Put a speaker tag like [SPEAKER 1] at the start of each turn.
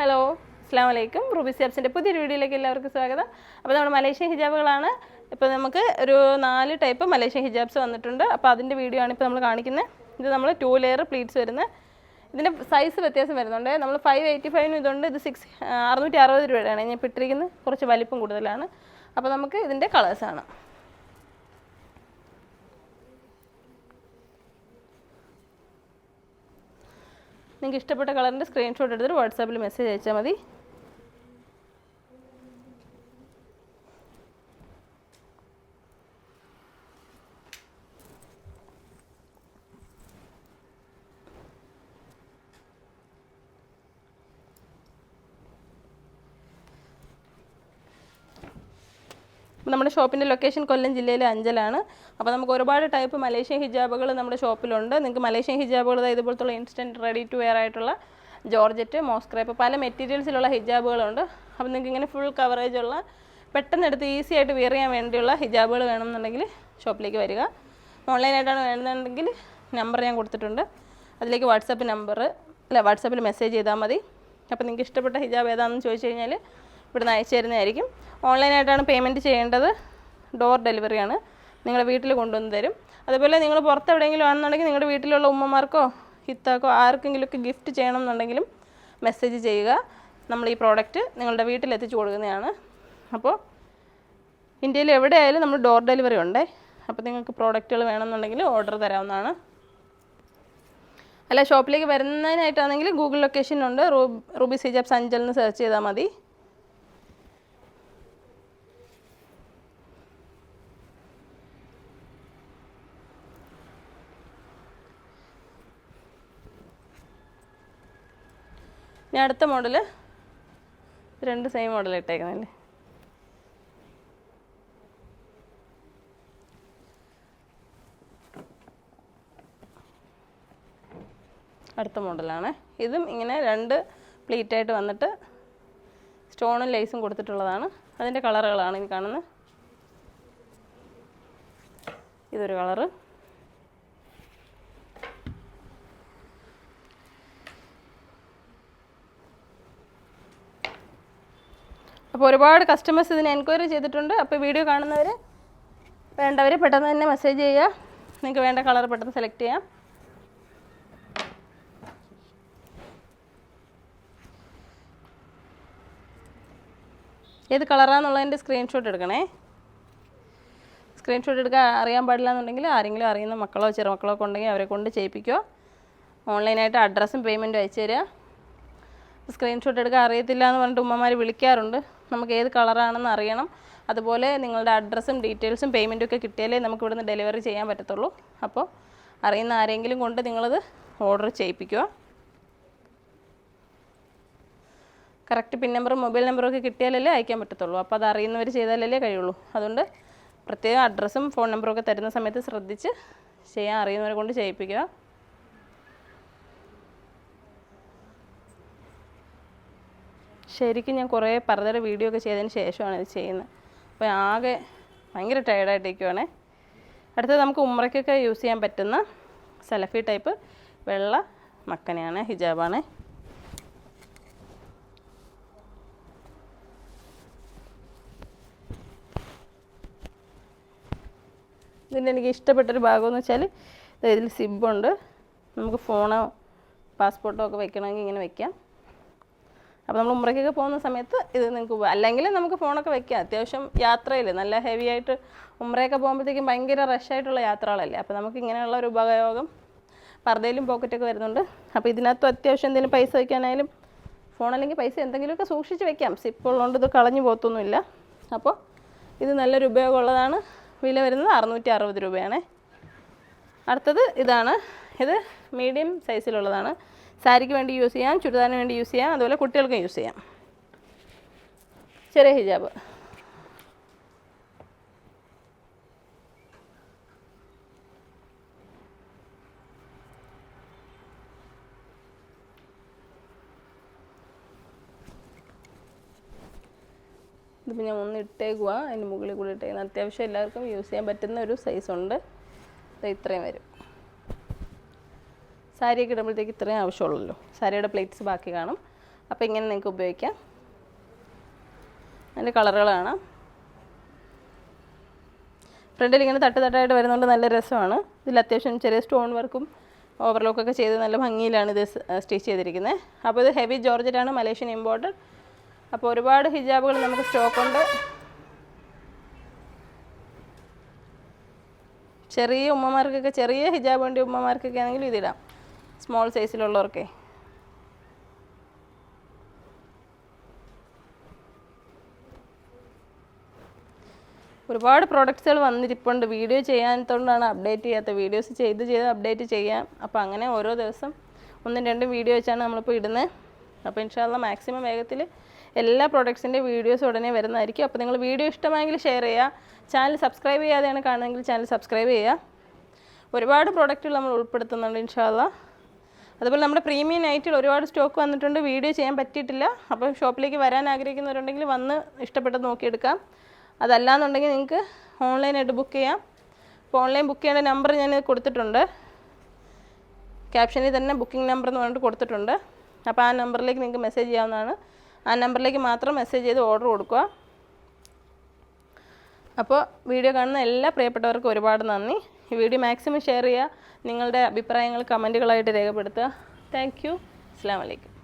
[SPEAKER 1] Hello അസ്സാം വലൈക്കും Ruby സിയാബ്സിന്റെ പുതിയൊരു വീഡിയോയിലേക്ക് എല്ലാവർക്കും സ്വാഗതം. അപ്പോൾ നമ്മുടെ മലേഷ്യൻ ഹിജാബുകളാണ്. ഇപ്പോൾ നമുക്ക് ഒരു നാല് ടൈപ്പ് മലേഷ്യൻ ഹിജാബ്സ് വന്നിട്ടുണ്ട്. അപ്പോൾ അതിന്റെ വീഡിയോ ആണ് ഇപ്പോൾ നമ്മൾ കാണിക്കുന്നത്. ഇത് നമ്മൾ ടു ലെയർ പ്ലീറ്റ്സ് വരുന്ന ഇതിന്റെ സൈസ് വ്യത്യാസം വരുന്നുണ്ട്. നമ്മൾ ഫൈവ് എയ്റ്റി ഫൈവിനും ഇതുണ്ട്. ഇത് സിക്സ് അറുന്നൂറ്റി അറുപത് രൂപയുടെയാണ്. ഞാൻ ഇട്ടിരിക്കുന്നത് കുറച്ച് വലിപ്പം കൂടുതലാണ്. അപ്പോൾ നമുക്ക് ഇതിന്റെ കളേഴ്സാണ് നിങ്ങൾക്ക് ഇഷ്ടപ്പെട്ട കളറിന്റെ സ്ക്രീൻഷോട്ട് എടുത്തിട്ട് വാട്സാപ്പിൽ മെസ്സേജ് അയച്ചാൽ മതി. അപ്പോൾ നമ്മുടെ ഷോപ്പിന്റെ ലൊക്കേഷൻ കൊല്ലം ജില്ലയിലെ അഞ്ചലാണ്. അപ്പോൾ നമുക്ക് ഒരുപാട് ടൈപ്പ് മലേഷ്യൻ ഹിജാബുകൾ നമ്മുടെ ഷോപ്പിലുണ്ട്. നിങ്ങൾക്ക് മലേഷ്യൻ ഹിജാബുകൾ ഇതുപോലത്തുള്ള ഇൻസ്റ്റന്റ് റെഡി ടു വെയർ ആയിട്ടുള്ള ജോർജറ്റ് മോസ്ക്രേപ്പ് പല മെറ്റീരിയൽസിലുള്ള ഹിജാബുകളുണ്ട്. അപ്പോൾ നിങ്ങൾക്ക് ഇങ്ങനെ ഫുൾ കവറേജ് ഉള്ള പെട്ടെന്ന് എടുത്ത് ഈസി ആയിട്ട് വെയർ ചെയ്യാൻ വേണ്ടിയുള്ള ഹിജാബുകൾ വേണമെന്നുണ്ടെങ്കിൽ ഷോപ്പിലേക്ക് വരിക. ഓൺലൈനായിട്ടാണ് വേണമെന്നുണ്ടെങ്കിൽ നമ്പർ ഞാൻ കൊടുത്തിട്ടുണ്ട്. അതിലേക്ക് വാട്സാപ്പ് നമ്പർ അല്ല വാട്സാപ്പിൽ മെസ്സേജ് ചെയ്താൽ മതി. അപ്പോൾ നിങ്ങൾക്ക് ഇഷ്ടപ്പെട്ട ഹിജാബ് ഏതാണെന്ന് ചോദിച്ചു കഴിഞ്ഞാൽ ഇവിടുന്ന് അയച്ചു തരുന്നതായിരിക്കും. ഓൺലൈനായിട്ടാണ് പേയ്മെന്റ് ചെയ്യേണ്ടത്. ഡോർ ഡെലിവറിയാണ്. നിങ്ങളുടെ വീട്ടിൽ കൊണ്ടുവന്ന് തരും. അതുപോലെ നിങ്ങൾ പുറത്ത് എവിടെയെങ്കിലും ആണെന്നുണ്ടെങ്കിൽ നിങ്ങളുടെ വീട്ടിലുള്ള ഉമ്മമാർക്കോ ഹിത്താക്കോ ആർക്കെങ്കിലുമൊക്കെ ഗിഫ്റ്റ് ചെയ്യണം എന്നുണ്ടെങ്കിലും മെസ്സേജ് ചെയ്യുക. നമ്മൾ ഈ പ്രോഡക്റ്റ് നിങ്ങളുടെ വീട്ടിലെത്തിച്ചു കൊടുക്കുന്നതാണ്. അപ്പോൾ ഇന്ത്യയിൽ എവിടെയായാലും നമ്മൾ ഡോർ ഡെലിവറി ഉണ്ടേ. അപ്പോൾ നിങ്ങൾക്ക് പ്രോഡക്റ്റുകൾ വേണമെന്നുണ്ടെങ്കിൽ ഓർഡർ തരാവുന്നതാണ്. അല്ല ഷോപ്പിലേക്ക് വരുന്നതിനായിട്ടാണെങ്കിൽ ഗൂഗിൾ ലൊക്കേഷൻ ഉണ്ട്. റൂബി സിജാബ് സഞ്ചൽ എന്ന് സെർച്ച് ചെയ്താൽ മതി. ഇനി അടുത്ത മോഡൽ രണ്ട് സെയിം മോഡൽ ഇട്ടേക്കുന്നല്ലേ അടുത്ത മോഡലാണ് ഇതും ഇങ്ങനെ രണ്ട് പ്ലീറ്റായിട്ട് വന്നിട്ട് സ്റ്റോണും ലേസും കൊടുത്തിട്ടുള്ളതാണ്. അതിന്റെ കളറുകളാണ് ഇനി കാണുന്നത് ഇതൊരു കളറ് അപ്പോൾ ഒരുപാട് കസ്റ്റമേഴ്സ് ഇതിന് എൻക്വയറി ചെയ്തിട്ടുണ്ട്. അപ്പോൾ വീഡിയോ കാണുന്നവർ വേണ്ടവർ പെട്ടെന്ന് തന്നെ മെസ്സേജ് ചെയ്യുക. നിങ്ങൾക്ക് വേണ്ട കളർ പെട്ടെന്ന് സെലക്ട് ചെയ്യാം. ഏത് കളറാന്നുള്ളതിന്റെ സ്ക്രീൻഷോട്ട് എടുക്കണേ. സ്ക്രീൻഷോട്ട് എടുക്കാൻ അറിയാൻ പാടില്ല എന്നുണ്ടെങ്കിൽ ആരെങ്കിലും അറിയുന്ന മക്കളോ ചെറുമക്കളോ ഒക്കെ ഉണ്ടെങ്കിൽ അവരെ കൊണ്ട് ചെയ്യിപ്പിക്കുക. ഓൺലൈനായിട്ട് അഡ്രസ്സും പേയ്മെന്റും അയച്ചു തരിക. സ്ക്രീൻഷോട്ട് എടുക്കാൻ അറിയത്തില്ല എന്ന് പറഞ്ഞിട്ട് ഉമ്മമാർ വിളിക്കാറുണ്ട്. നമുക്ക് ഏത് കളറാണെന്ന് അറിയണം. അതുപോലെ നിങ്ങളുടെ അഡ്രസ്സും ഡീറ്റെയിൽസും പേയ്മെന്റും ഒക്കെ കിട്ടിയാലേ നമുക്ക് ഇവിടുന്ന് ഡെലിവറി ചെയ്യാൻ പറ്റത്തുള്ളൂ. അപ്പോൾ അറിയുന്ന ആരെങ്കിലും കൊണ്ട് നിങ്ങളത് ഓർഡർ ചെയ്യിപ്പിക്കുക. കറക്റ്റ് പിൻ നമ്പറും മൊബൈൽ നമ്പറും ഒക്കെ കിട്ടിയാലല്ലേ അയക്കാൻ പറ്റത്തുള്ളൂ. അപ്പോൾ അത് അറിയുന്നവർ ചെയ്താലല്ലേ കഴിയുള്ളൂ. അതുകൊണ്ട് പ്രത്യേകം അഡ്രസ്സും ഫോൺ നമ്പറും ഒക്കെ തരുന്ന സമയത്ത് ശ്രദ്ധിച്ച് ചെയ്യാൻ അറിയുന്നവരെ കൊണ്ട് ചെയ്യിപ്പിക്കുക. ശരിക്കും ഞാൻ കുറേ പലതരം വീഡിയോ ഒക്കെ ചെയ്തതിന് ശേഷമാണ് ഇത് ചെയ്യുന്നത്. അപ്പോൾ ആകെ ഭയങ്കര ടയർഡായിട്ടിരിക്കുവാണേ അടുത്തത് നമുക്ക് ഉമ്രയ്ക്കൊക്കെ യൂസ് ചെയ്യാൻ പറ്റുന്ന സെലഫി ടൈപ്പ് വെള്ള മക്കനെയാണ് ഹിജാബാണ്. ഇതിന്റെ എനിക്ക് ഇഷ്ടപ്പെട്ടൊരു ഭാഗമെന്ന് വെച്ചാൽ ഇതിൽ സിബുണ്ട് നമുക്ക് ഫോണോ പാസ്പോർട്ടോ ഒക്കെ വെക്കണമെങ്കിൽ ഇങ്ങനെ വെക്കാം. അപ്പോൾ നമ്മൾ ഉമ്രയ്ക്കൊക്കെ പോകുന്ന സമയത്ത് ഇത് നിങ്ങൾക്ക് അല്ലെങ്കിൽ നമുക്ക് ഫോണൊക്കെ വെക്കാം. അത്യാവശ്യം യാത്രയിൽ നല്ല ഹെവി ആയിട്ട് ഉമ്രയൊക്കെ പോകുമ്പോഴത്തേക്കും ഭയങ്കര റഷായിട്ടുള്ള യാത്രകളല്ലേ? അപ്പോൾ നമുക്ക് ഇങ്ങനെയുള്ള ഒരു ഉപയോഗം പർദ്ദയിലും പോക്കറ്റൊക്കെ വരുന്നുണ്ട്. അപ്പോൾ ഇതിനകത്ത് അത്യാവശ്യം എന്തെങ്കിലും പൈസ വയ്ക്കാനായാലും ഫോൺ അല്ലെങ്കിൽ പൈസ എന്തെങ്കിലുമൊക്കെ സൂക്ഷിച്ച് വെക്കാം. സിപ്പ് ഉള്ളതുകൊണ്ട് ഇത് കളഞ്ഞു പോത്തൊന്നുമില്ല അപ്പോൾ ഇത് നല്ലൊരു ഉപയോഗമുള്ളതാണ്. വില വരുന്നത് അറുന്നൂറ്റി അറുപത് രൂപയാണ്. അടുത്തത് ഇതാണ്. ഇത് മീഡിയം സൈസിലുള്ളതാണ് സാരിക്ക് വേണ്ടി യൂസ് ചെയ്യാം ചുരിദാറിന് വേണ്ടി യൂസ് ചെയ്യാം അതുപോലെ കുട്ടികൾക്കും യൂസ് ചെയ്യാം. ചെറിയ ഹിജാബ്. ഇതിപ്പോൾ ഞാൻ ഒന്ന് ഇട്ടേക്കുക അതിന് മുകളിൽ കൂടി ഇട്ടേക്കുന്നത് അത്യാവശ്യം എല്ലാവർക്കും യൂസ് ചെയ്യാൻ പറ്റുന്ന ഒരു സൈസ് ഉണ്ട്. ദേ ഇത്രയും വരും. സാരിയൊക്കെ ഇടുമ്പോഴത്തേക്ക് ഇത്രയും ആവശ്യമുള്ളല്ലോ. സാരിയുടെ പ്ലേറ്റ്സ് ബാക്കി കാണും. അപ്പോൾ ഇങ്ങനെ നിങ്ങൾക്ക് ഉപയോഗിക്കാം. അതിന്റെ കളറുകൾ കാണാം. ഫ്രണ്ടിൽ ഇങ്ങനെ തട്ട് തട്ടായിട്ട് വരുന്നതുകൊണ്ട് നല്ല രസമാണ്. ഇതിൽ അത്യാവശ്യം ചെറിയ സ്റ്റോൺ വർക്കും ഓവർലോക്കൊക്കെ ചെയ്ത് നല്ല ഭംഗിയിലാണ് ഇത് സ്റ്റിച്ച് ചെയ്തിരിക്കുന്നത്. അപ്പോൾ ഇത് ഹെവി ജോർജറ്റാണ് മലേഷ്യൻ ഇമ്പോർട്ടഡ് അപ്പോൾ ഒരുപാട് ഹിജാബുകൾ നമുക്ക് സ്റ്റോക്കുണ്ട് ചെറിയ ഉമ്മമാർക്കൊക്കെ ചെറിയ ഹിജാബ് വേണ്ടി ഉമ്മമാർക്കൊക്കെ ആണെങ്കിലും ഇതിടാം സ്മോൾ സൈസിലുള്ളവർക്കേ ഒരുപാട് പ്രോഡക്റ്റ്സുകൾ വന്നിരിപ്പുണ്ട്. വീഡിയോ ചെയ്യാത്തതുകൊണ്ടാണ് അപ്ഡേറ്റ് ചെയ്യാത്ത വീഡിയോസ് ചെയ്ത് ചെയ്ത് അപ്ഡേറ്റ് ചെയ്യാം. അപ്പോൾ അങ്ങനെ ഓരോ ദിവസം ഒന്നും രണ്ടും വീഡിയോ വെച്ചാണ് നമ്മളിപ്പോൾ ഇടുന്നത് അപ്പോൾ ഇൻഷാല്ല മാക്സിമം വേഗത്തിൽ എല്ലാ പ്രോഡക്ട്സിന്റെ വീഡിയോസ് ഉടനെ വരുന്നതായിരിക്കും. അപ്പോൾ നിങ്ങൾ വീഡിയോ ഇഷ്ടമായെങ്കിൽ ഷെയർ ചെയ്യുക ചാനൽ സബ്സ്ക്രൈബ് ചെയ്യാതെയാണ് കാണുന്നതെങ്കിൽ ചാനൽ സബ്സ്ക്രൈബ് ചെയ്യുക ഒരുപാട് പ്രോഡക്റ്റുകൾ നമ്മൾ ഉൾപ്പെടുത്തുന്നുണ്ട് ഇൻഷാല്ല അതുപോലെ നമ്മുടെ പ്രീമിയം നൈറ്റിൽ ഒരുപാട് സ്റ്റോക്ക് വന്നിട്ടുണ്ട്. വീഡിയോ ചെയ്യാൻ പറ്റിയിട്ടില്ല. അപ്പോൾ ഷോപ്പിലേക്ക് വരാൻ ആഗ്രഹിക്കുന്നവരുണ്ടെങ്കിൽ വന്ന് ഇഷ്ടപ്പെട്ടത് നോക്കിയെടുക്കാം. അതല്ലാന്നുണ്ടെങ്കിൽ നിങ്ങൾക്ക് ഓൺലൈനായിട്ട് ബുക്ക് ചെയ്യാം. അപ്പോൾ ഓൺലൈൻ ബുക്ക് ചെയ്യേണ്ട നമ്പർ ഞാൻ കൊടുത്തിട്ടുണ്ട്. ക്യാപ്ഷനിൽ തന്നെ ബുക്കിംഗ് നമ്പർ എന്ന് പറഞ്ഞിട്ട് കൊടുത്തിട്ടുണ്ട്. അപ്പോൾ ആ നമ്പറിലേക്ക് നിങ്ങൾക്ക് മെസ്സേജ് ചെയ്യാവുന്നതാണ്. ആ നമ്പറിലേക്ക് മാത്രം മെസ്സേജ് ചെയ്ത് ഓർഡർ കൊടുക്കുക. അപ്പോൾ വീഡിയോ കാണുന്ന എല്ലാ പ്രിയപ്പെട്ടവർക്കും ഒരുപാട് നന്ദി. ഈ വീഡിയോ മാക്സിമം ഷെയർ ചെയ്യുക. നിങ്ങളുടെ അഭിപ്രായങ്ങൾ കമന്റുകളായിട്ട് രേഖപ്പെടുത്തുക. Thank you. അസ്സാം വലൈക്കും